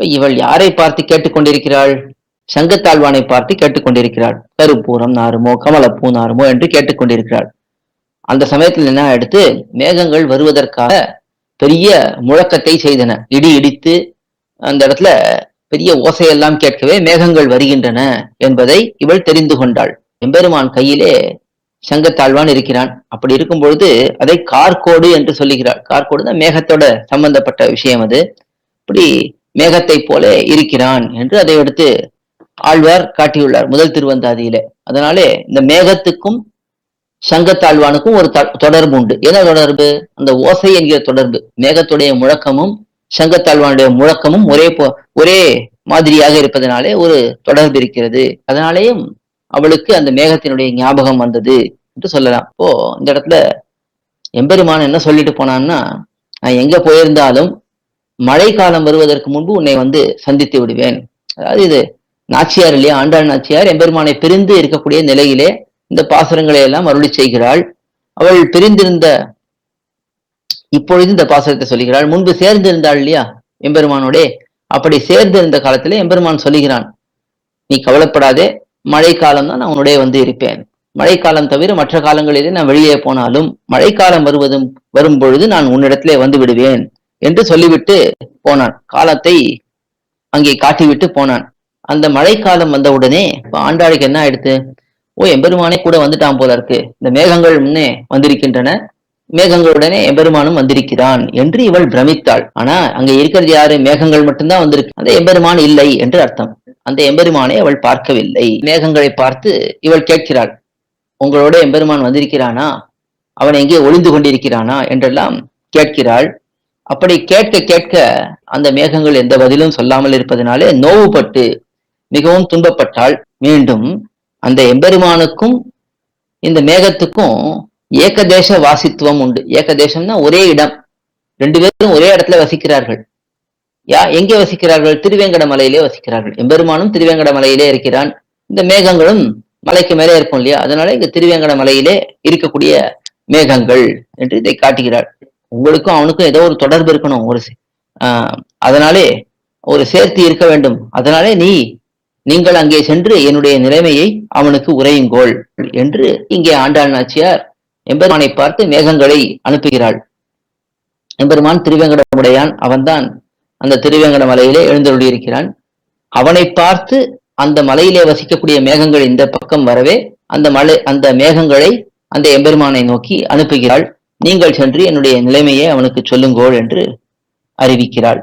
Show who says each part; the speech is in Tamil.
Speaker 1: இவள் யாரை பார்த்து கேட்டுக்கொண்டிருக்கிறாள்? சங்கத்தாழ்வானை பார்த்து கேட்டுக்கொண்டிருக்கிறாள். கருப்பூரம் நாருமோ கமலப்பூ நாருமோ என்று கேட்டுக்கொண்டிருக்கிறாள். அந்த சமயத்தில் என்ன எடுத்து மேகங்கள் வருவதற்காக பெரிய முழக்கத்தை செய்தன. இடி இடித்து அந்த இடத்துல பெரிய ஓசையெல்லாம் கேட்கவே மேகங்கள் வருகின்றன என்பதை இவள் தெரிந்து கொண்டாள். எம்பெருமான் கையிலே சங்கத்தாழ்வான் இருக்கிறான். அப்படி இருக்கும் பொழுது அதை கார்கோடு என்று சொல்லுகிறாள். கார்கோடு தான் மேகத்தோட சம்பந்தப்பட்ட விஷயம் அது. இப்படி மேகத்தை போல இருக்கிறான் என்று அதை எடுத்து ஆழ்வார் காட்டியுள்ளார் முதல் திருவந்தாதியில. அதனாலே இந்த மேகத்துக்கும் சங்கத்தாழ்வானுக்கும் ஒரு தொடர்பு உண்டு. என்ன தொடர்பு? அந்த ஓசை என்கிற தொடர்பு. மேகத்துடைய முழக்கமும் சங்கத்தாழ்வானுடைய முழக்கமும் ஒரே ஒரே மாதிரியாக இருப்பதனாலே ஒரு தொடர்பு இருக்கிறது. அதனாலேயும் அவளுக்கு அந்த மேகத்தினுடைய ஞாபகம் வந்தது என்று சொல்லலாம். இப்போ இந்த இடத்துல எம்பெருமான் என்ன சொல்லிட்டு போனான்னா நான் எங்க போயிருந்தாலும் மழை காலம் வருவதற்கு முன்பு உன்னை வந்து சந்தித்து விடுவேன். அதாவது இது நாச்சியார் இல்லையா? ஆண்டாள் நாச்சியார் எம்பெருமானை பிரிந்து இருக்கக்கூடிய நிலையிலே இந்த பாசுரங்களை எல்லாம் அருளி செய்கிறாள். அவள் பிரிந்திருந்த இப்பொழுது இந்த பாசுரத்தை சொல்லுகிறாள் முன்பு சேர்ந்திருந்தாள் இல்லையா எம்பெருமானோடே? அப்படி சேர்ந்திருந்த காலத்திலே எம்பெருமான் சொல்லுகிறான் நீ கவலைப்படாதே மழை காலம் தான் நான் உன்னுடைய வந்து இருப்பேன். மழைக்காலம் தவிர மற்ற காலங்களிலே நான் வெளியே போனாலும் மழைக்காலம் வருவதும் வரும் பொழுது நான் உன்னிடத்திலே வந்து விடுவேன். என்று சொல்லிவிட்டு போனான். காலத்தை அங்கே காட்டிவிட்டு போனான். அந்த மழைக்காலம் வந்தவுடனே ஆண்டாளுக்கு என்ன ஆயிடுத்து? ஓ எம்பெருமானே கூட வந்துட்டான் போல இருக்கு. இந்த மேகங்கள் முன்னே வந்திருக்கின்றன. மேகங்களுடனே எம்பெருமானும் வந்திருக்கிறான் என்று இவள் பிரமித்தாள். ஆனா அங்க இருக்கிறது யாரு? மேகங்கள் மட்டும்தான் வந்திருக்கு. அந்த எம்பெருமான் இல்லை என்று அர்த்தம். அந்த எம்பெருமானை அவள் பார்க்கவில்லை. மேகங்களை பார்த்து இவள் கேட்கிறாள் உங்களோட எம்பெருமான் வந்திருக்கிறானா? அவன் எங்கே ஒளிந்து கொண்டிருக்கிறானா? என்றெல்லாம் கேட்கிறாள். அப்படி கேட்க கேட்க அந்த மேகங்கள் எந்த பதிலும் சொல்லாமல் இருப்பதனாலே நோவுபட்டு மிகவும் துன்பப்பட்டால் மீண்டும் அந்த எம்பெருமானுக்கும் இந்த மேகத்துக்கும் ஏகதேச வாசித்துவம் உண்டு. ஏகதேசம்னா ஒரே இடம். ரெண்டு பேரும் ஒரே இடத்துல வசிக்கிறார்கள். யா எங்கே வசிக்கிறார்கள்? திருவேங்கட மலையிலே வசிக்கிறார்கள். எம்பெருமானும் திருவேங்கட மலையிலே இருக்கிறான். இந்த மேகங்களும் மலைக்கு மேலே இருக்கும் இல்லையா? அதனால இங்க திருவேங்கட மலையிலே இருக்கக்கூடிய மேகங்கள் என்று இதை காட்டுகிறாள் உங்களுக்கும் அவனுக்கும் ஏதோ ஒரு தொடர்பு இருக்கணும் ஒரு ஆஹ் அதனாலே ஒரு சேர்த்து இருக்க வேண்டும். அதனாலே நீ நீங்கள் அங்கே சென்று என்னுடைய நிலைமையை அவனுக்கு உரையுங்கோள் என்று இங்கே ஆண்டாள் நாச்சியார் எம்பெருமானை பார்த்து மேகங்களை அனுப்புகிறாள். எம்பெருமான் திருவேங்கடமுடையான் அவன்தான் அந்த திருவேங்கட மலையிலே எழுந்தருளியிருக்கிறான். அவனை பார்த்து அந்த மலையிலே வசிக்கக்கூடிய மேகங்கள் இந்த பக்கம் வரவே அந்த மலை அந்த மேகங்களை அந்த எம்பெருமானை நோக்கி அனுப்புகிறாள். நீங்கள் சென்று என்னுடைய நிலைமையை அவனுக்கு சொல்லுங்கோள் என்று அறிவிக்கிறாள்.